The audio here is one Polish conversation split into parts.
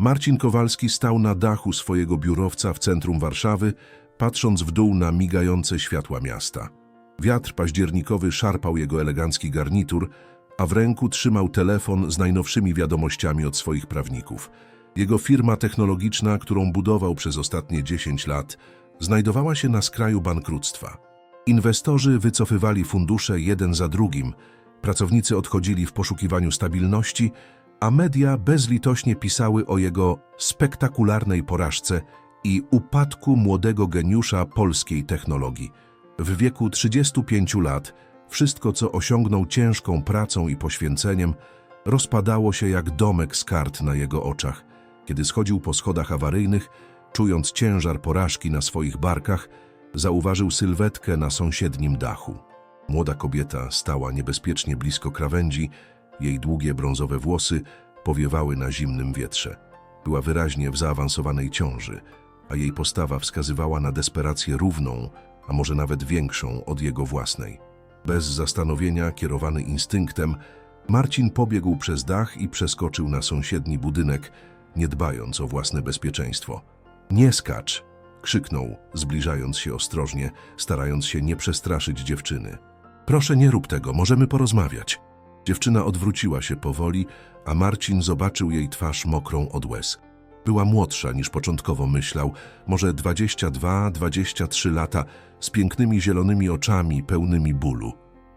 Marcin Kowalski stał na dachu swojego biurowca w centrum Warszawy, patrząc w dół na migające światła miasta. Wiatr październikowy szarpał jego elegancki garnitur, a w ręku trzymał telefon z najnowszymi wiadomościami od swoich prawników. Jego firma technologiczna, którą budował przez ostatnie 10 lat, znajdowała się na skraju bankructwa. Inwestorzy wycofywali fundusze jeden za drugim, pracownicy odchodzili w poszukiwaniu stabilności, a media bezlitośnie pisały o jego spektakularnej porażce i upadku młodego geniusza polskiej technologii. W wieku 35 lat wszystko, co osiągnął ciężką pracą i poświęceniem, rozpadało się jak domek z kart na jego oczach. Kiedy schodził po schodach awaryjnych, czując ciężar porażki na swoich barkach, zauważył sylwetkę na sąsiednim dachu. Młoda kobieta stała niebezpiecznie blisko krawędzi, jej długie brązowe włosy powiewały na zimnym wietrze. Była wyraźnie w zaawansowanej ciąży, a jej postawa wskazywała na desperację równą, a może nawet większą od jego własnej. Bez zastanowienia, kierowany instynktem, Marcin pobiegł przez dach i przeskoczył na sąsiedni budynek, nie dbając o własne bezpieczeństwo. Nie skacz! krzyknął, zbliżając się ostrożnie, starając się nie przestraszyć dziewczyny. Proszę, nie rób tego, możemy porozmawiać. Dziewczyna odwróciła się powoli, a Marcin zobaczył jej twarz mokrą od łez. Była młodsza niż początkowo myślał, może 22-23 lata, z pięknymi zielonymi oczami, pełnymi bólu.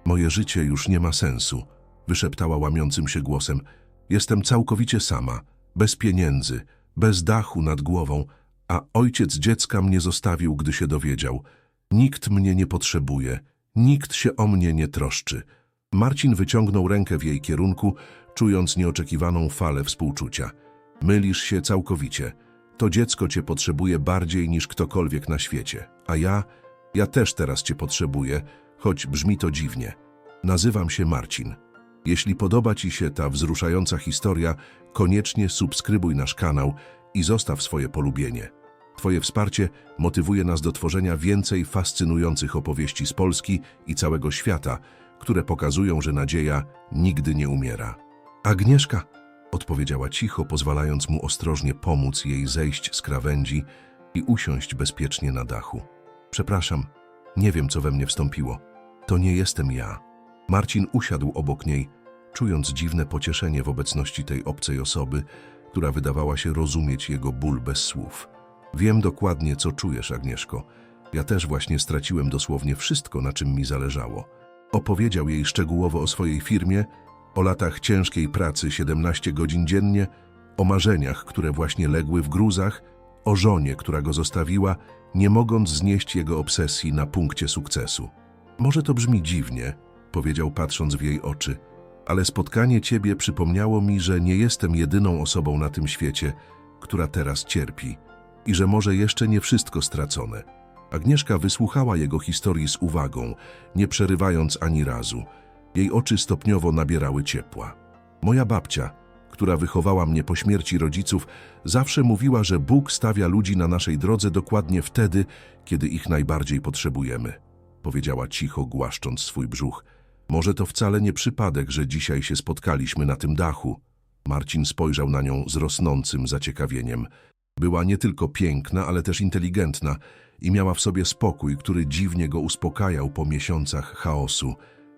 Moje życie już nie ma sensu, wyszeptała łamiącym się głosem. Jestem całkowicie sama, bez pieniędzy, bez dachu nad głową, a ojciec dziecka mnie zostawił, gdy się dowiedział. Nikt mnie nie potrzebuje, nikt się o mnie nie troszczy. Marcin wyciągnął rękę w jej kierunku, czując nieoczekiwaną falę współczucia. Mylisz się całkowicie. To dziecko cię potrzebuje bardziej niż ktokolwiek na świecie. A ja, ja też teraz cię potrzebuję, choć brzmi to dziwnie. Nazywam się Marcin. Jeśli podoba ci się ta wzruszająca historia, koniecznie subskrybuj nasz kanał i zostaw swoje polubienie. Twoje wsparcie motywuje nas do tworzenia więcej fascynujących opowieści z Polski i całego świata, które pokazują, że nadzieja nigdy nie umiera. Agnieszka, odpowiedziała cicho, pozwalając mu ostrożnie pomóc jej zejść z krawędzi i usiąść bezpiecznie na dachu. Przepraszam, nie wiem, co we mnie wstąpiło. To nie jestem ja. Marcin usiadł obok niej, czując dziwne pocieszenie w obecności tej obcej osoby, która wydawała się rozumieć jego ból bez słów. Wiem dokładnie, co czujesz, Agnieszko. Ja też właśnie straciłem dosłownie wszystko, na czym mi zależało. Opowiedział jej szczegółowo o swojej firmie, o latach ciężkiej pracy 17 godzin dziennie, o marzeniach, które właśnie legły w gruzach, o żonie, która go zostawiła, nie mogąc znieść jego obsesji na punkcie sukcesu. Może to brzmi dziwnie, powiedział patrząc w jej oczy, ale spotkanie ciebie przypomniało mi, że nie jestem jedyną osobą na tym świecie, która teraz cierpi i że może jeszcze nie wszystko stracone. Agnieszka wysłuchała jego historii z uwagą, nie przerywając ani razu. Jej oczy stopniowo nabierały ciepła. Moja babcia, która wychowała mnie po śmierci rodziców, zawsze mówiła, że Bóg stawia ludzi na naszej drodze dokładnie wtedy, kiedy ich najbardziej potrzebujemy. Powiedziała cicho, głaszcząc swój brzuch. Może to wcale nie przypadek, że dzisiaj się spotkaliśmy na tym dachu. Marcin spojrzał na nią z rosnącym zaciekawieniem. Była nie tylko piękna, ale też inteligentna i miała w sobie spokój, który dziwnie go uspokajał po miesiącach chaosu.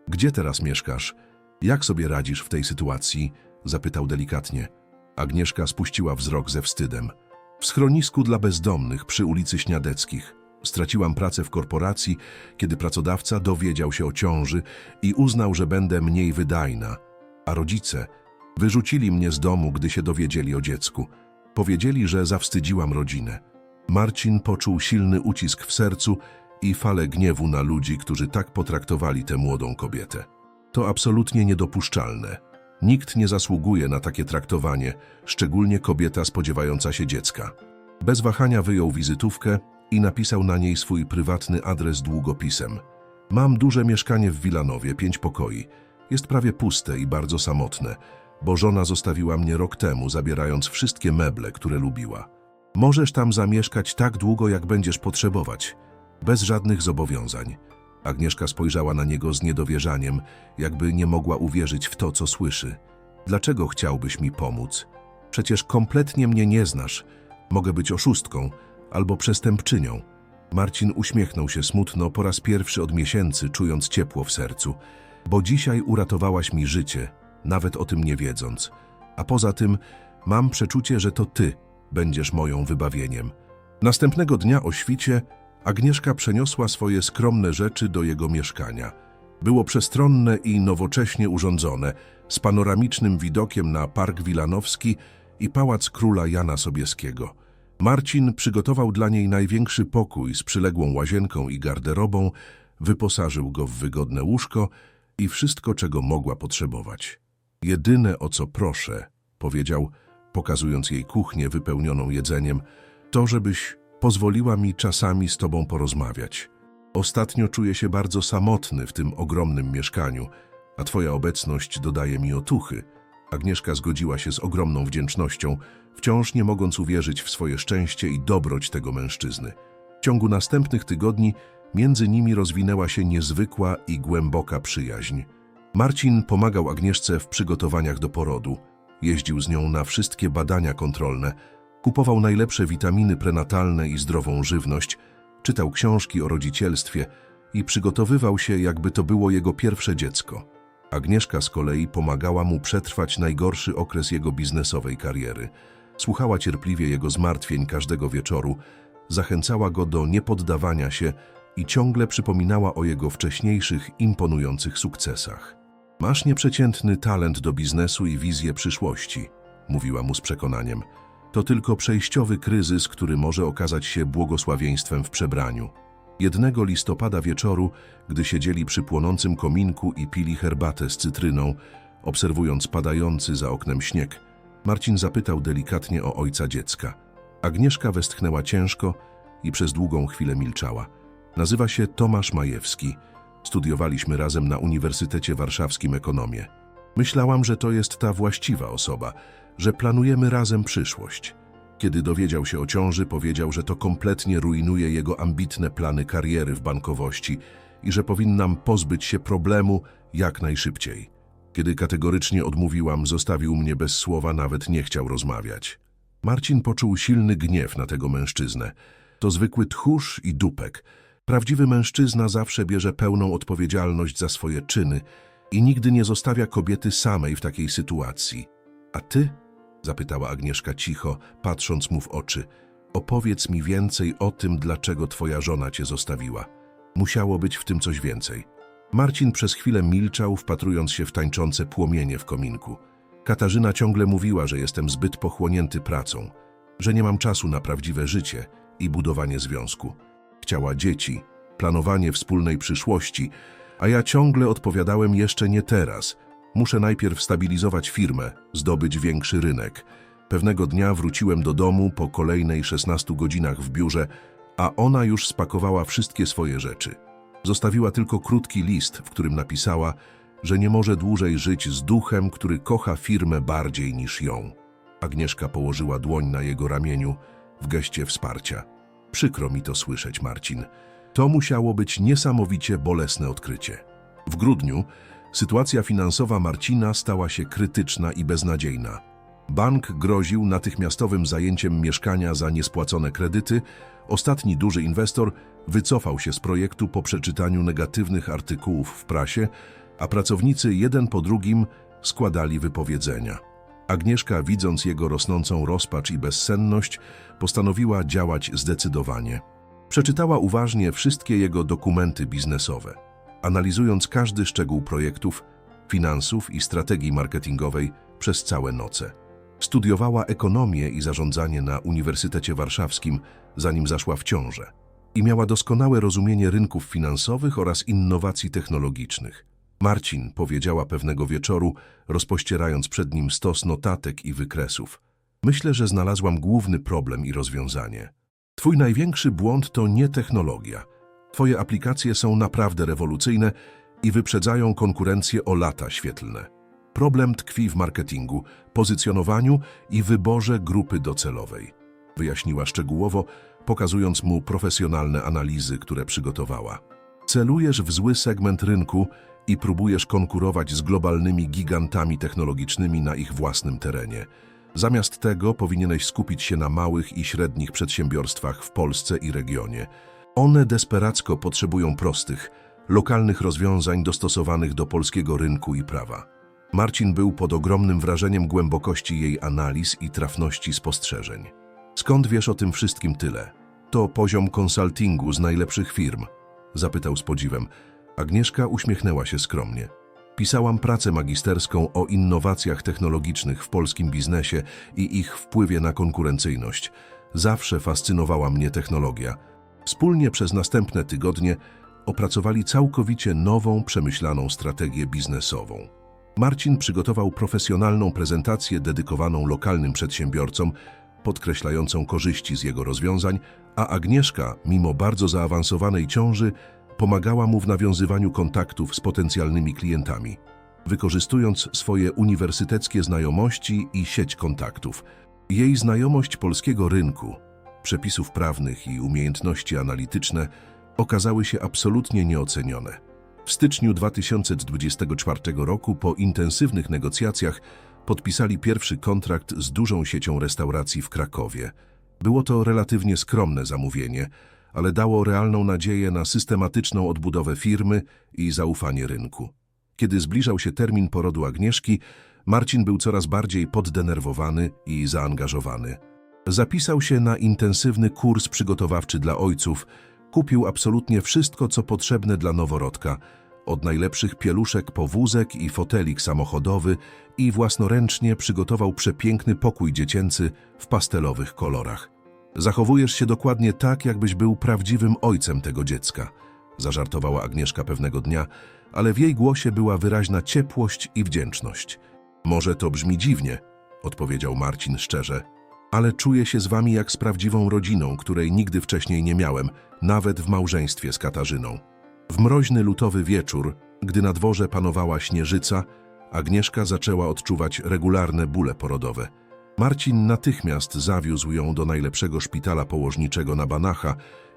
Gdzie teraz mieszkasz? Jak sobie radzisz w tej sytuacji? Zapytał delikatnie. Agnieszka spuściła wzrok ze wstydem. W schronisku dla bezdomnych przy ulicy Śniadeckich. Straciłam pracę w korporacji, kiedy pracodawca dowiedział się o ciąży i uznał, że będę mniej wydajna. A rodzice wyrzucili mnie z domu, gdy się dowiedzieli o dziecku. Powiedzieli, że zawstydziłam rodzinę. Marcin poczuł silny ucisk w sercu i falę gniewu na ludzi, którzy tak potraktowali tę młodą kobietę. To absolutnie niedopuszczalne. Nikt nie zasługuje na takie traktowanie, szczególnie kobieta spodziewająca się dziecka. Bez wahania wyjął wizytówkę i napisał na niej swój prywatny adres długopisem. Mam duże mieszkanie w Wilanowie, pięć pokoi. Jest prawie puste i bardzo samotne, bo żona zostawiła mnie rok temu, zabierając wszystkie meble, które lubiła. Możesz tam zamieszkać tak długo, jak będziesz potrzebować, bez żadnych zobowiązań. Agnieszka spojrzała na niego z niedowierzaniem, jakby nie mogła uwierzyć w to, co słyszy. Dlaczego chciałbyś mi pomóc? Przecież kompletnie mnie nie znasz. Mogę być oszustką albo przestępczynią. Marcin uśmiechnął się smutno po raz pierwszy od miesięcy, czując ciepło w sercu. Bo dzisiaj uratowałaś mi życie, nawet o tym nie wiedząc. A poza tym mam przeczucie, że to ty będziesz moją wybawieniem. Następnego dnia o świcie Agnieszka przeniosła swoje skromne rzeczy do jego mieszkania. Było przestronne i nowocześnie urządzone, z panoramicznym widokiem na Park Wilanowski i Pałac Króla Jana Sobieskiego. Marcin przygotował dla niej największy pokój z przyległą łazienką i garderobą, wyposażył go w wygodne łóżko i wszystko, czego mogła potrzebować. Jedyne, o co proszę, powiedział, pokazując jej kuchnię wypełnioną jedzeniem, to, żebyś pozwoliła mi czasami z tobą porozmawiać. Ostatnio czuję się bardzo samotny w tym ogromnym mieszkaniu, a twoja obecność dodaje mi otuchy. Agnieszka zgodziła się z ogromną wdzięcznością, wciąż nie mogąc uwierzyć w swoje szczęście i dobroć tego mężczyzny. W ciągu następnych tygodni między nimi rozwinęła się niezwykła i głęboka przyjaźń. Marcin pomagał Agnieszce w przygotowaniach do porodu. Jeździł z nią na wszystkie badania kontrolne, kupował najlepsze witaminy prenatalne i zdrową żywność, czytał książki o rodzicielstwie i przygotowywał się, jakby to było jego pierwsze dziecko. Agnieszka z kolei pomagała mu przetrwać najgorszy okres jego biznesowej kariery. Słuchała cierpliwie jego zmartwień każdego wieczoru, zachęcała go do niepoddawania się i ciągle przypominała o jego wcześniejszych, imponujących sukcesach. Masz nieprzeciętny talent do biznesu i wizję przyszłości, mówiła mu z przekonaniem. To tylko przejściowy kryzys, który może okazać się błogosławieństwem w przebraniu. Jednego listopada wieczoru, gdy siedzieli przy płonącym kominku i pili herbatę z cytryną, obserwując padający za oknem śnieg, Marcin zapytał delikatnie o ojca dziecka. Agnieszka westchnęła ciężko i przez długą chwilę milczała. Nazywa się Tomasz Majewski. Studiowaliśmy razem na Uniwersytecie Warszawskim ekonomię. Myślałam, że to jest ta właściwa osoba, że planujemy razem przyszłość. Kiedy dowiedział się o ciąży, powiedział, że to kompletnie rujnuje jego ambitne plany kariery w bankowości i że powinnam pozbyć się problemu jak najszybciej. Kiedy kategorycznie odmówiłam, zostawił mnie bez słowa, nawet nie chciał rozmawiać. Marcin poczuł silny gniew na tego mężczyznę. To zwykły tchórz i dupek. Prawdziwy mężczyzna zawsze bierze pełną odpowiedzialność za swoje czyny i nigdy nie zostawia kobiety samej w takiej sytuacji. A ty? zapytała Agnieszka cicho, patrząc mu w oczy. Opowiedz mi więcej o tym, dlaczego twoja żona cię zostawiła. Musiało być w tym coś więcej. Marcin przez chwilę milczał, wpatrując się w tańczące płomienie w kominku. Katarzyna ciągle mówiła, że jestem zbyt pochłonięty pracą, że nie mam czasu na prawdziwe życie i budowanie związku. Chciała dzieci, planowanie wspólnej przyszłości, a ja ciągle odpowiadałem jeszcze nie teraz. Muszę najpierw stabilizować firmę, zdobyć większy rynek. Pewnego dnia wróciłem do domu po kolejnej 16 godzinach w biurze, a ona już spakowała wszystkie swoje rzeczy. Zostawiła tylko krótki list, w którym napisała, że nie może dłużej żyć z duchem, który kocha firmę bardziej niż ją. Agnieszka położyła dłoń na jego ramieniu w geście wsparcia. Przykro mi to słyszeć, Marcin. To musiało być niesamowicie bolesne odkrycie. W grudniu sytuacja finansowa Marcina stała się krytyczna i beznadziejna. Bank groził natychmiastowym zajęciem mieszkania za niespłacone kredyty. Ostatni duży inwestor wycofał się z projektu po przeczytaniu negatywnych artykułów w prasie, a pracownicy jeden po drugim składali wypowiedzenia. Agnieszka, widząc jego rosnącą rozpacz i bezsenność, postanowiła działać zdecydowanie. Przeczytała uważnie wszystkie jego dokumenty biznesowe, analizując każdy szczegół projektów, finansów i strategii marketingowej przez całe noce. Studiowała ekonomię i zarządzanie na Uniwersytecie Warszawskim, zanim zaszła w ciążę i miała doskonałe rozumienie rynków finansowych oraz innowacji technologicznych. Marcin powiedziała pewnego wieczoru, rozpościerając przed nim stos notatek i wykresów. Myślę, że znalazłam główny problem i rozwiązanie. Twój największy błąd to nie technologia. Twoje aplikacje są naprawdę rewolucyjne i wyprzedzają konkurencję o lata świetlne. Problem tkwi w marketingu, pozycjonowaniu i wyborze grupy docelowej. Wyjaśniła szczegółowo, pokazując mu profesjonalne analizy, które przygotowała. Celujesz w zły segment rynku i próbujesz konkurować z globalnymi gigantami technologicznymi na ich własnym terenie. Zamiast tego powinieneś skupić się na małych i średnich przedsiębiorstwach w Polsce i regionie. One desperacko potrzebują prostych, lokalnych rozwiązań dostosowanych do polskiego rynku i prawa. Marcin był pod ogromnym wrażeniem głębokości jej analiz i trafności spostrzeżeń. Skąd wiesz o tym wszystkim tyle? To poziom konsultingu z najlepszych firm, zapytał z podziwem. Agnieszka uśmiechnęła się skromnie. Pisałam pracę magisterską o innowacjach technologicznych w polskim biznesie i ich wpływie na konkurencyjność. Zawsze fascynowała mnie technologia. Wspólnie przez następne tygodnie opracowali całkowicie nową, przemyślaną strategię biznesową. Marcin przygotował profesjonalną prezentację dedykowaną lokalnym przedsiębiorcom, podkreślającą korzyści z jego rozwiązań, a Agnieszka, mimo bardzo zaawansowanej ciąży, pomagała mu w nawiązywaniu kontaktów z potencjalnymi klientami, wykorzystując swoje uniwersyteckie znajomości i sieć kontaktów. Jej znajomość polskiego rynku, przepisów prawnych i umiejętności analityczne okazały się absolutnie nieocenione. W styczniu 2024 roku po intensywnych negocjacjach podpisali pierwszy kontrakt z dużą siecią restauracji w Krakowie. Było to relatywnie skromne zamówienie, ale dało realną nadzieję na systematyczną odbudowę firmy i zaufanie rynku. Kiedy zbliżał się termin porodu Agnieszki, Marcin był coraz bardziej poddenerwowany i zaangażowany. Zapisał się na intensywny kurs przygotowawczy dla ojców, kupił absolutnie wszystko, co potrzebne dla noworodka, od najlepszych pieluszek po wózek i fotelik samochodowy i własnoręcznie przygotował przepiękny pokój dziecięcy w pastelowych kolorach. Zachowujesz się dokładnie tak, jakbyś był prawdziwym ojcem tego dziecka, zażartowała Agnieszka pewnego dnia, ale w jej głosie była wyraźna ciepłość i wdzięczność. Może to brzmi dziwnie, odpowiedział Marcin szczerze, ale czuję się z wami jak z prawdziwą rodziną, której nigdy wcześniej nie miałem, nawet w małżeństwie z Katarzyną. W mroźny lutowy wieczór, gdy na dworze panowała śnieżyca, Agnieszka zaczęła odczuwać regularne bóle porodowe. Marcin natychmiast zawiózł ją do najlepszego szpitala położniczego na Banacha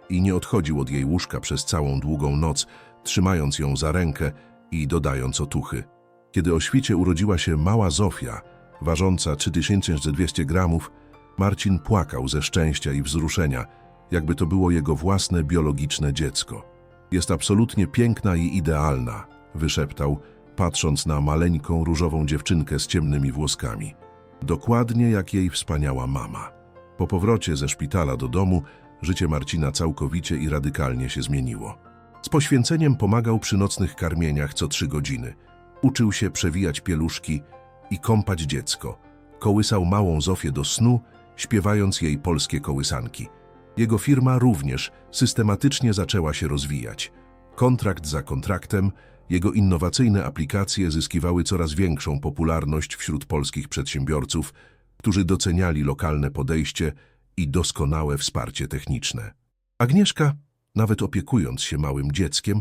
i nie odchodził od jej łóżka przez całą długą noc, trzymając ją za rękę i dodając otuchy. Kiedy o świcie urodziła się mała Zofia, ważąca 3200 gramów, Marcin płakał ze szczęścia i wzruszenia, jakby to było jego własne biologiczne dziecko. Jest absolutnie piękna i idealna, wyszeptał, patrząc na maleńką różową dziewczynkę z ciemnymi włoskami. Dokładnie jak jej wspaniała mama. Po powrocie ze szpitala do domu życie Marcina całkowicie i radykalnie się zmieniło. Z poświęceniem pomagał przy nocnych karmieniach co trzy godziny. Uczył się przewijać pieluszki i kąpać dziecko. Kołysał małą Zofię do snu, śpiewając jej polskie kołysanki. Jego firma również systematycznie zaczęła się rozwijać. Kontrakt za kontraktem, jego innowacyjne aplikacje zyskiwały coraz większą popularność wśród polskich przedsiębiorców, którzy doceniali lokalne podejście i doskonałe wsparcie techniczne. Agnieszka, nawet opiekując się małym dzieckiem,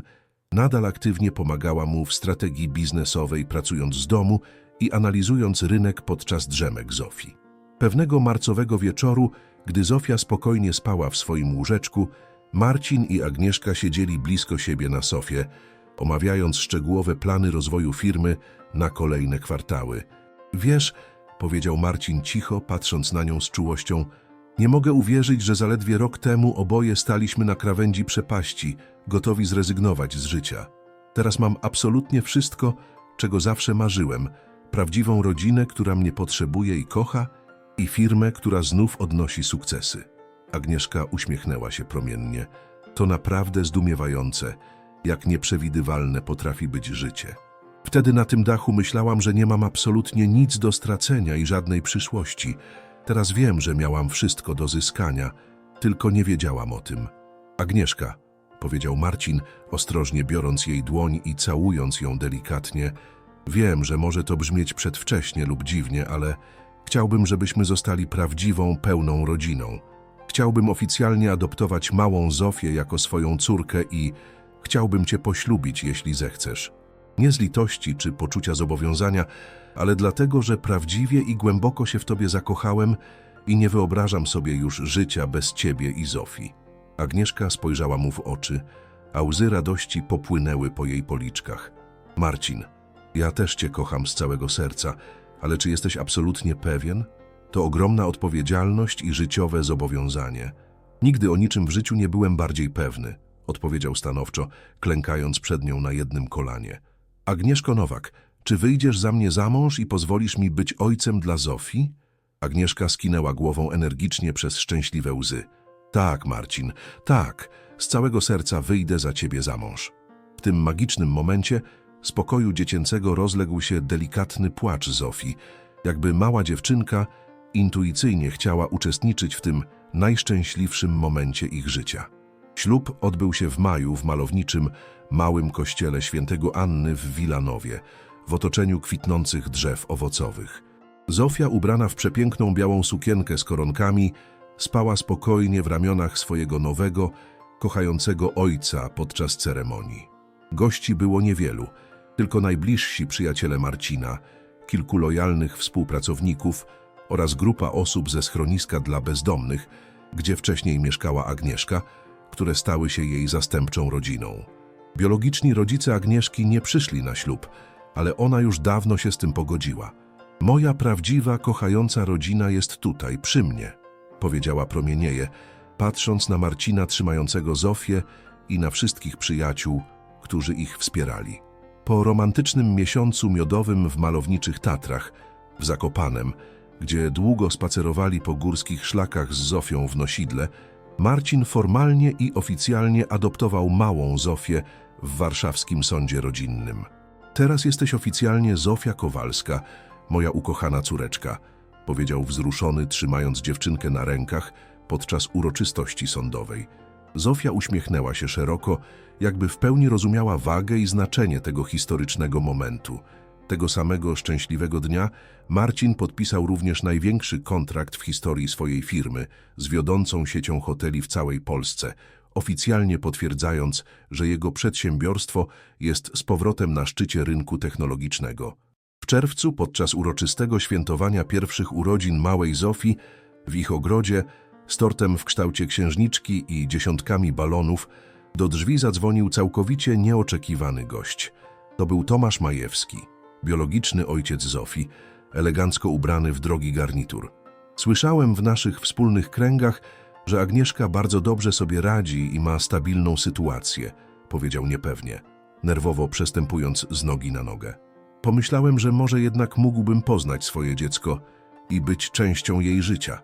nadal aktywnie pomagała mu w strategii biznesowej, pracując z domu i analizując rynek podczas drzemek Zofii. Pewnego marcowego wieczoru, gdy Zofia spokojnie spała w swoim łóżeczku, Marcin i Agnieszka siedzieli blisko siebie na sofie, omawiając szczegółowe plany rozwoju firmy na kolejne kwartały. Wiesz, powiedział Marcin cicho, patrząc na nią z czułością, nie mogę uwierzyć, że zaledwie rok temu oboje staliśmy na krawędzi przepaści, gotowi zrezygnować z życia. Teraz mam absolutnie wszystko, czego zawsze marzyłem. Prawdziwą rodzinę, która mnie potrzebuje i kocha i firmę, która znów odnosi sukcesy. Agnieszka uśmiechnęła się promiennie. To naprawdę zdumiewające, jak nieprzewidywalne potrafi być życie. Wtedy na tym dachu myślałam, że nie mam absolutnie nic do stracenia i żadnej przyszłości. Teraz wiem, że miałam wszystko do zyskania, tylko nie wiedziałam o tym. Agnieszka, powiedział Marcin, ostrożnie biorąc jej dłoń i całując ją delikatnie, wiem, że może to brzmieć przedwcześnie lub dziwnie, ale chciałbym, żebyśmy zostali prawdziwą, pełną rodziną. Chciałbym oficjalnie adoptować małą Zofię jako swoją córkę i chciałbym cię poślubić, jeśli zechcesz. Nie z litości czy poczucia zobowiązania, ale dlatego, że prawdziwie i głęboko się w tobie zakochałem i nie wyobrażam sobie już życia bez ciebie i Zofii. Agnieszka spojrzała mu w oczy, a łzy radości popłynęły po jej policzkach. Marcin, ja też cię kocham z całego serca, ale czy jesteś absolutnie pewien? To ogromna odpowiedzialność i życiowe zobowiązanie. Nigdy o niczym w życiu nie byłem bardziej pewny, odpowiedział stanowczo, klękając przed nią na jednym kolanie. Agnieszko Nowak, czy wyjdziesz za mnie za mąż i pozwolisz mi być ojcem dla Zofii? Agnieszka skinęła głową energicznie przez szczęśliwe łzy. Tak, Marcin, tak, z całego serca wyjdę za ciebie za mąż. W tym magicznym momencie z pokoju dziecięcego rozległ się delikatny płacz Zofii, jakby mała dziewczynka intuicyjnie chciała uczestniczyć w tym najszczęśliwszym momencie ich życia. Ślub odbył się w maju w malowniczym, małym kościele świętego Anny w Wilanowie, w otoczeniu kwitnących drzew owocowych. Zofia, ubrana w przepiękną białą sukienkę z koronkami, spała spokojnie w ramionach swojego nowego, kochającego ojca podczas ceremonii. Gości było niewielu, tylko najbliżsi przyjaciele Marcina, kilku lojalnych współpracowników oraz grupa osób ze schroniska dla bezdomnych, gdzie wcześniej mieszkała Agnieszka, które stały się jej zastępczą rodziną. Biologiczni rodzice Agnieszki nie przyszli na ślub, ale ona już dawno się z tym pogodziła. Moja prawdziwa, kochająca rodzina jest tutaj, przy mnie, powiedziała promienieje, patrząc na Marcina trzymającego Zofię i na wszystkich przyjaciół, którzy ich wspierali. Po romantycznym miesiącu miodowym w malowniczych Tatrach, w Zakopanem, gdzie długo spacerowali po górskich szlakach z Zofią w nosidle, Marcin formalnie i oficjalnie adoptował małą Zofię w warszawskim sądzie rodzinnym. Teraz jesteś oficjalnie Zofia Kowalska, moja ukochana córeczka, powiedział wzruszony, trzymając dziewczynkę na rękach podczas uroczystości sądowej. Zofia uśmiechnęła się szeroko, jakby w pełni rozumiała wagę i znaczenie tego historycznego momentu. Tego samego szczęśliwego dnia Marcin podpisał również największy kontrakt w historii swojej firmy z wiodącą siecią hoteli w całej Polsce, oficjalnie potwierdzając, że jego przedsiębiorstwo jest z powrotem na szczycie rynku technologicznego. W czerwcu, podczas uroczystego świętowania pierwszych urodzin małej Zofii, w ich ogrodzie, z tortem w kształcie księżniczki i dziesiątkami balonów, do drzwi zadzwonił całkowicie nieoczekiwany gość. To był Tomasz Majewski, biologiczny ojciec Zofii, elegancko ubrany w drogi garnitur. Słyszałem w naszych wspólnych kręgach, że Agnieszka bardzo dobrze sobie radzi i ma stabilną sytuację, powiedział niepewnie, nerwowo przestępując z nogi na nogę. Pomyślałem, że może jednak mógłbym poznać swoje dziecko i być częścią jej życia.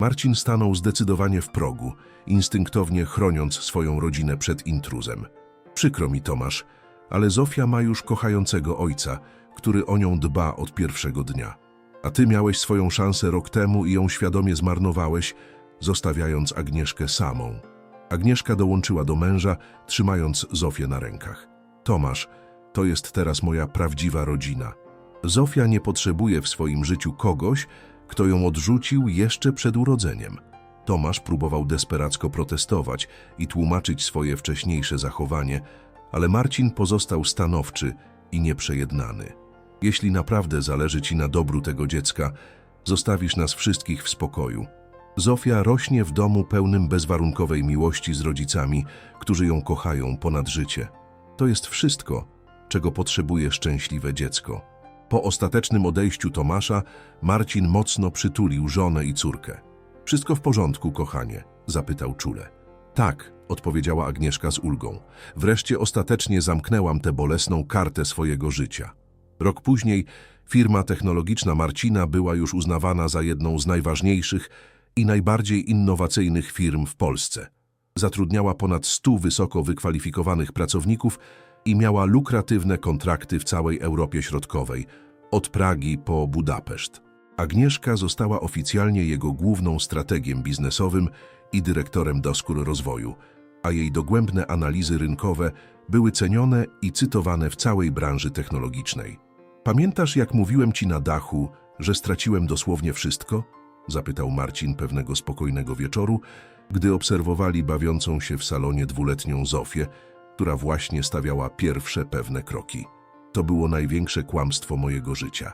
Marcin stanął zdecydowanie w progu, instynktownie chroniąc swoją rodzinę przed intruzem. Przykro mi, Tomasz, ale Zofia ma już kochającego ojca, który o nią dba od pierwszego dnia. A ty miałeś swoją szansę rok temu i ją świadomie zmarnowałeś, zostawiając Agnieszkę samą. Agnieszka dołączyła do męża, trzymając Zofię na rękach. Tomasz, to jest teraz moja prawdziwa rodzina. Zofia nie potrzebuje w swoim życiu kogoś, kto ją odrzucił jeszcze przed urodzeniem. Tomasz próbował desperacko protestować i tłumaczyć swoje wcześniejsze zachowanie, ale Marcin pozostał stanowczy i nieprzejednany. Jeśli naprawdę zależy ci na dobru tego dziecka, zostawisz nas wszystkich w spokoju. Zofia rośnie w domu pełnym bezwarunkowej miłości z rodzicami, którzy ją kochają ponad życie. To jest wszystko, czego potrzebuje szczęśliwe dziecko. Po ostatecznym odejściu Tomasza, Marcin mocno przytulił żonę i córkę. Wszystko w porządku, kochanie? zapytał czule. Tak, odpowiedziała Agnieszka z ulgą. Wreszcie ostatecznie zamknęłam tę bolesną kartę swojego życia. Rok później firma technologiczna Marcina była już uznawana za jedną z najważniejszych i najbardziej innowacyjnych firm w Polsce. Zatrudniała ponad 100 wysoko wykwalifikowanych pracowników i miała lukratywne kontrakty w całej Europie Środkowej, od Pragi po Budapeszt. Agnieszka została oficjalnie jego główną strategiem biznesowym i dyrektorem doskór rozwoju, a jej dogłębne analizy rynkowe były cenione i cytowane w całej branży technologicznej. Pamiętasz, jak mówiłem ci na dachu, że straciłem dosłownie wszystko? Zapytał Marcin pewnego spokojnego wieczoru, gdy obserwowali bawiącą się w salonie dwuletnią Zofię, która właśnie stawiała pierwsze pewne kroki. To było największe kłamstwo mojego życia.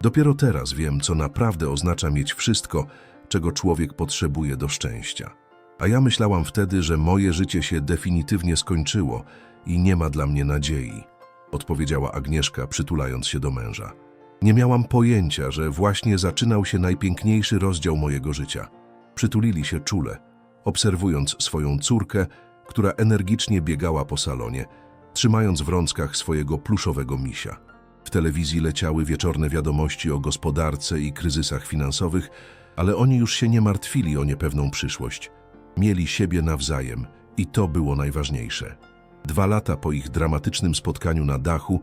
Dopiero teraz wiem, co naprawdę oznacza mieć wszystko, czego człowiek potrzebuje do szczęścia. A ja myślałam wtedy, że moje życie się definitywnie skończyło i nie ma dla mnie nadziei, odpowiedziała Agnieszka, przytulając się do męża. Nie miałam pojęcia, że właśnie zaczynał się najpiękniejszy rozdział mojego życia. Przytulili się czule, obserwując swoją córkę, która energicznie biegała po salonie, trzymając w rączkach swojego pluszowego misia. W telewizji leciały wieczorne wiadomości o gospodarce i kryzysach finansowych, ale oni już się nie martwili o niepewną przyszłość. Mieli siebie nawzajem i to było najważniejsze. Dwa lata po ich dramatycznym spotkaniu na dachu,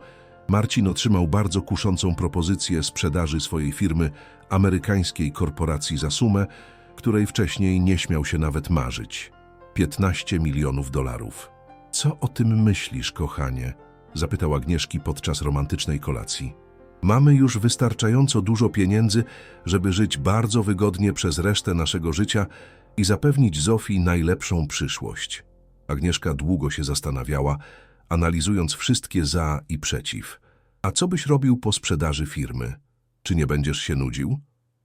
Marcin otrzymał bardzo kuszącą propozycję sprzedaży swojej firmy amerykańskiej korporacji za sumę, której wcześniej nie śmiał się nawet marzyć. 15 milionów dolarów. Co o tym myślisz, kochanie? Zapytał Agnieszki podczas romantycznej kolacji. Mamy już wystarczająco dużo pieniędzy, żeby żyć bardzo wygodnie przez resztę naszego życia i zapewnić Zofii najlepszą przyszłość. Agnieszka długo się zastanawiała, analizując wszystkie za i przeciw. A co byś robił po sprzedaży firmy? Czy nie będziesz się nudził?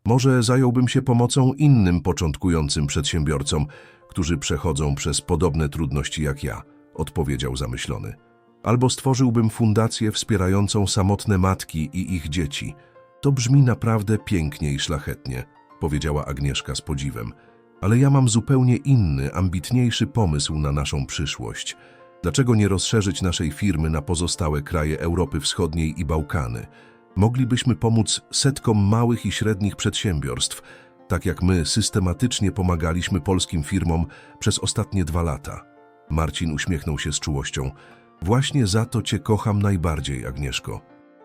Może zająłbym się pomocą innym początkującym przedsiębiorcom, którzy przechodzą przez podobne trudności jak ja, odpowiedział zamyślony. Albo stworzyłbym fundację wspierającą samotne matki i ich dzieci. To brzmi naprawdę pięknie i szlachetnie, powiedziała Agnieszka z podziwem. Ale ja mam zupełnie inny, ambitniejszy pomysł na naszą przyszłość. Dlaczego nie rozszerzyć naszej firmy na pozostałe kraje Europy Wschodniej i Bałkany? Moglibyśmy pomóc setkom małych i średnich przedsiębiorstw, tak jak my systematycznie pomagaliśmy polskim firmom przez ostatnie dwa lata. Marcin uśmiechnął się z czułością. Właśnie za to cię kocham najbardziej, Agnieszko.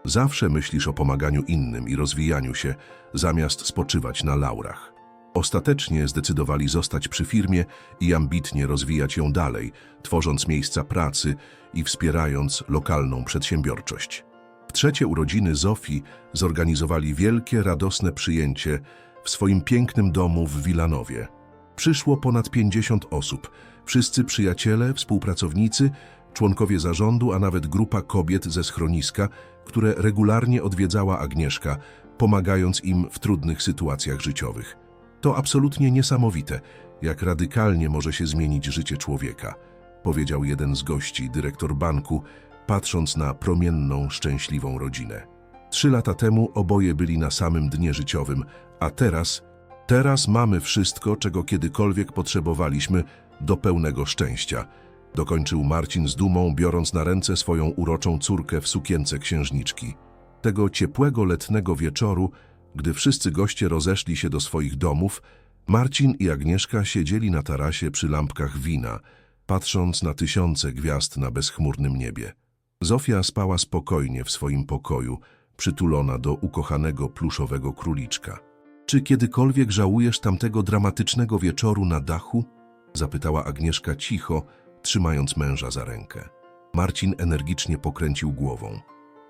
Zawsze myślisz o pomaganiu innym i rozwijaniu się, zamiast spoczywać na laurach. Ostatecznie zdecydowali zostać przy firmie i ambitnie rozwijać ją dalej, tworząc miejsca pracy i wspierając lokalną przedsiębiorczość. W trzecie urodziny Zofii zorganizowali wielkie, radosne przyjęcie w swoim pięknym domu w Wilanowie. Przyszło ponad 50 osób, wszyscy przyjaciele, współpracownicy, członkowie zarządu, a nawet grupa kobiet ze schroniska, które regularnie odwiedzała Agnieszka, pomagając im w trudnych sytuacjach życiowych. To absolutnie niesamowite, jak radykalnie może się zmienić życie człowieka, powiedział jeden z gości, dyrektor banku, patrząc na promienną, szczęśliwą rodzinę. Trzy lata temu oboje byli na samym dnie życiowym, a teraz, teraz mamy wszystko, czego kiedykolwiek potrzebowaliśmy do pełnego szczęścia. Dokończył Marcin z dumą, biorąc na ręce swoją uroczą córkę w sukience księżniczki. Tego ciepłego letnego wieczoru, gdy wszyscy goście rozeszli się do swoich domów, Marcin i Agnieszka siedzieli na tarasie przy lampkach wina, patrząc na tysiące gwiazd na bezchmurnym niebie. Zofia spała spokojnie w swoim pokoju, przytulona do ukochanego pluszowego króliczka. Czy kiedykolwiek żałujesz tamtego dramatycznego wieczoru na dachu? Zapytała Agnieszka cicho, trzymając męża za rękę. Marcin energicznie pokręcił głową.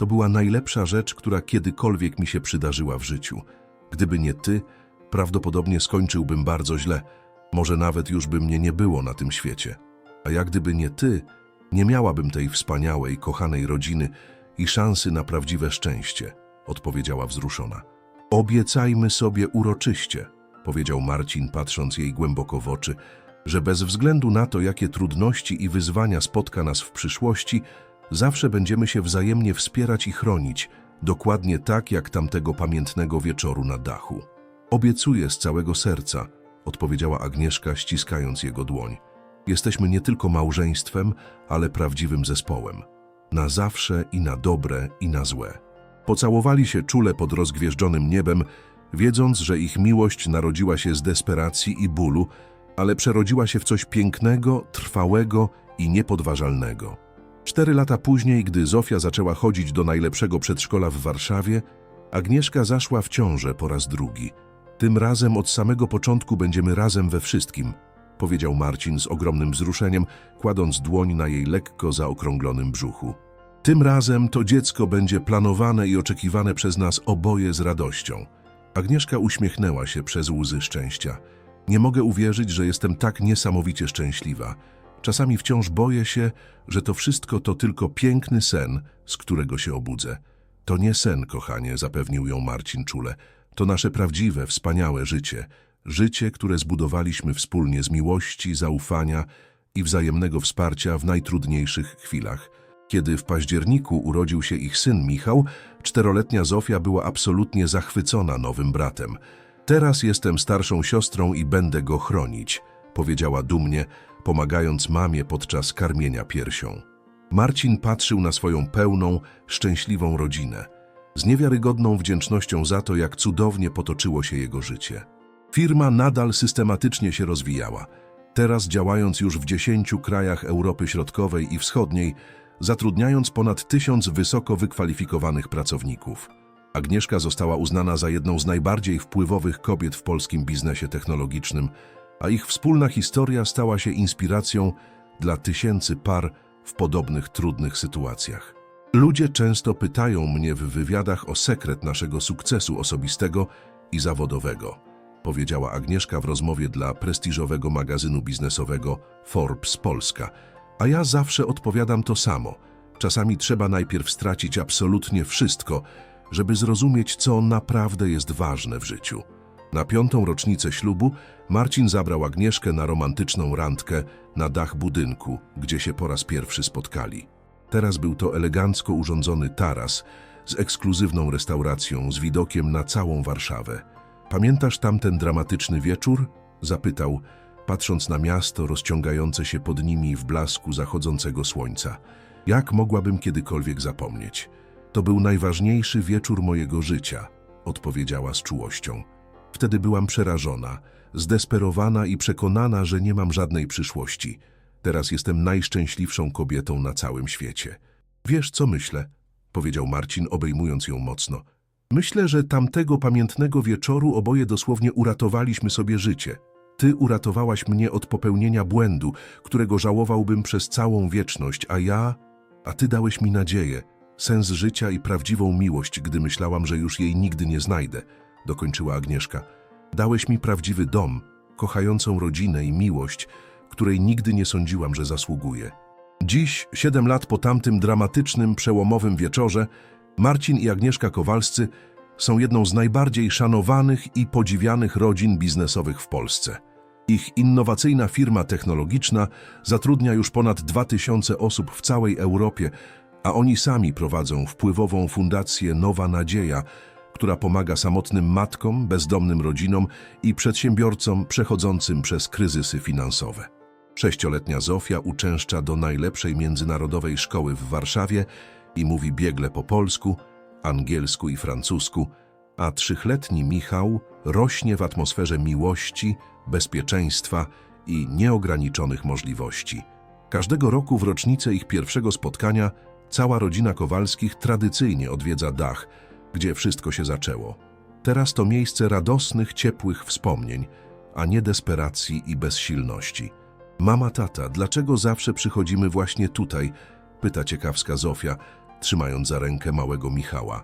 To była najlepsza rzecz, która kiedykolwiek mi się przydarzyła w życiu. Gdyby nie ty, prawdopodobnie skończyłbym bardzo źle. Może nawet już by mnie nie było na tym świecie. A jak gdyby nie ty, nie miałabym tej wspaniałej, kochanej rodziny i szansy na prawdziwe szczęście, odpowiedziała wzruszona. Obiecajmy sobie uroczyście, powiedział Marcin, patrząc jej głęboko w oczy, że bez względu na to, jakie trudności i wyzwania spotka nas w przyszłości, zawsze będziemy się wzajemnie wspierać i chronić, dokładnie tak jak tamtego pamiętnego wieczoru na dachu. Obiecuję z całego serca, odpowiedziała Agnieszka, ściskając jego dłoń. Jesteśmy nie tylko małżeństwem, ale prawdziwym zespołem. Na zawsze i na dobre i na złe. Pocałowali się czule pod rozgwieżdżonym niebem, wiedząc, że ich miłość narodziła się z desperacji i bólu, ale przerodziła się w coś pięknego, trwałego i niepodważalnego. Cztery lata później, gdy Zofia zaczęła chodzić do najlepszego przedszkola w Warszawie, Agnieszka zaszła w ciążę po raz drugi. Tym razem od samego początku będziemy razem we wszystkim, powiedział Marcin z ogromnym wzruszeniem, kładąc dłoń na jej lekko zaokrąglonym brzuchu. Tym razem to dziecko będzie planowane i oczekiwane przez nas oboje z radością. Agnieszka uśmiechnęła się przez łzy szczęścia. Nie mogę uwierzyć, że jestem tak niesamowicie szczęśliwa. Czasami wciąż boję się, że to wszystko to tylko piękny sen, z którego się obudzę. To nie sen, kochanie, zapewnił ją Marcin czule. To nasze prawdziwe, wspaniałe życie. Życie, które zbudowaliśmy wspólnie z miłości, zaufania i wzajemnego wsparcia w najtrudniejszych chwilach. Kiedy w październiku urodził się ich syn Michał, czteroletnia Zofia była absolutnie zachwycona nowym bratem. Teraz jestem starszą siostrą i będę go chronić, powiedziała dumnie, pomagając mamie podczas karmienia piersią. Marcin patrzył na swoją pełną, szczęśliwą rodzinę, z niewiarygodną wdzięcznością za to, jak cudownie potoczyło się jego życie. Firma nadal systematycznie się rozwijała, teraz działając już w dziesięciu krajach Europy Środkowej i Wschodniej, zatrudniając ponad tysiąc wysoko wykwalifikowanych pracowników. Agnieszka została uznana za jedną z najbardziej wpływowych kobiet w polskim biznesie technologicznym, a ich wspólna historia stała się inspiracją dla tysięcy par w podobnych trudnych sytuacjach. Ludzie często pytają mnie w wywiadach o sekret naszego sukcesu osobistego i zawodowego, powiedziała Agnieszka w rozmowie dla prestiżowego magazynu biznesowego Forbes Polska. A ja zawsze odpowiadam to samo. Czasami trzeba najpierw stracić absolutnie wszystko, żeby zrozumieć, co naprawdę jest ważne w życiu. Na piątą rocznicę ślubu Marcin zabrał Agnieszkę na romantyczną randkę na dach budynku, gdzie się po raz pierwszy spotkali. Teraz był to elegancko urządzony taras z ekskluzywną restauracją z widokiem na całą Warszawę. Pamiętasz tamten dramatyczny wieczór? Zapytał, patrząc na miasto rozciągające się pod nimi w blasku zachodzącego słońca. Jak mogłabym kiedykolwiek zapomnieć? To był najważniejszy wieczór mojego życia, odpowiedziała z czułością. Wtedy byłam przerażona, zdesperowana i przekonana, że nie mam żadnej przyszłości. Teraz jestem najszczęśliwszą kobietą na całym świecie. Wiesz, co myślę? powiedział Marcin, obejmując ją mocno. Myślę, że tamtego pamiętnego wieczoru oboje dosłownie uratowaliśmy sobie życie. Ty uratowałaś mnie od popełnienia błędu, którego żałowałbym przez całą wieczność, a ja... A ty dałeś mi nadzieję, sens życia i prawdziwą miłość, gdy myślałam, że już jej nigdy nie znajdę, dokończyła Agnieszka. Dałeś mi prawdziwy dom, kochającą rodzinę i miłość, której nigdy nie sądziłam, że zasługuję. Dziś, siedem lat po tamtym dramatycznym, przełomowym wieczorze, Marcin i Agnieszka Kowalscy są jedną z najbardziej szanowanych i podziwianych rodzin biznesowych w Polsce. Ich innowacyjna firma technologiczna zatrudnia już ponad 2000 osób w całej Europie, a oni sami prowadzą wpływową fundację Nowa Nadzieja, która pomaga samotnym matkom, bezdomnym rodzinom i przedsiębiorcom przechodzącym przez kryzysy finansowe. Sześcioletnia Zofia uczęszcza do najlepszej międzynarodowej szkoły w Warszawie i mówi biegle po polsku, angielsku i francusku, a trzychletni Michał rośnie w atmosferze miłości, bezpieczeństwa i nieograniczonych możliwości. Każdego roku w rocznicę ich pierwszego spotkania cała rodzina Kowalskich tradycyjnie odwiedza dach, gdzie wszystko się zaczęło. Teraz to miejsce radosnych, ciepłych wspomnień, a nie desperacji i bezsilności. Mama, tata, dlaczego zawsze przychodzimy właśnie tutaj? Pyta ciekawska Zofia, trzymając za rękę małego Michała.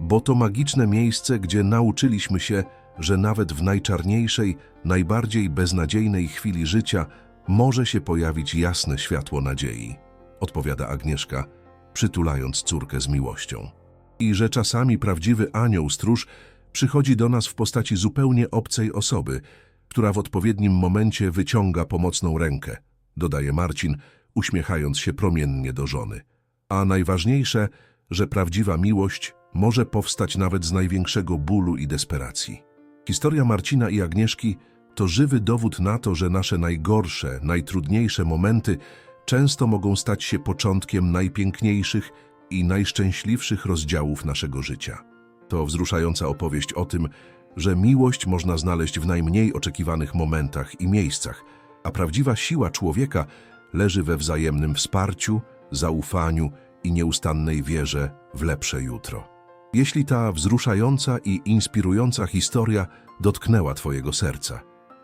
Bo to magiczne miejsce, gdzie nauczyliśmy się, że nawet w najczarniejszej, najbardziej beznadziejnej chwili życia może się pojawić jasne światło nadziei, odpowiada Agnieszka, przytulając córkę z miłością. I że czasami prawdziwy anioł stróż przychodzi do nas w postaci zupełnie obcej osoby, która w odpowiednim momencie wyciąga pomocną rękę, dodaje Marcin, uśmiechając się promiennie do żony. A najważniejsze, że prawdziwa miłość może powstać nawet z największego bólu i desperacji. Historia Marcina i Agnieszki to żywy dowód na to, że nasze najgorsze, najtrudniejsze momenty często mogą stać się początkiem najpiękniejszych i najszczęśliwszych rozdziałów naszego życia. To wzruszająca opowieść o tym, że miłość można znaleźć w najmniej oczekiwanych momentach i miejscach, a prawdziwa siła człowieka leży we wzajemnym wsparciu, zaufaniu i nieustannej wierze w lepsze jutro. Jeśli ta wzruszająca i inspirująca historia dotknęła Twojego serca,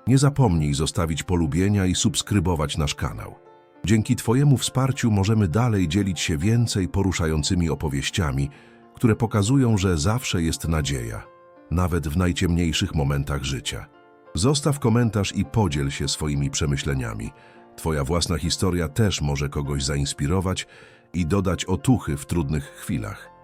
nie zapomnij zostawić polubienia i subskrybować nasz kanał. Dzięki Twojemu wsparciu możemy dalej dzielić się więcej poruszającymi opowieściami, które pokazują, że zawsze jest nadzieja, nawet w najciemniejszych momentach życia. Zostaw komentarz i podziel się swoimi przemyśleniami. Twoja własna historia też może kogoś zainspirować i dodać otuchy w trudnych chwilach.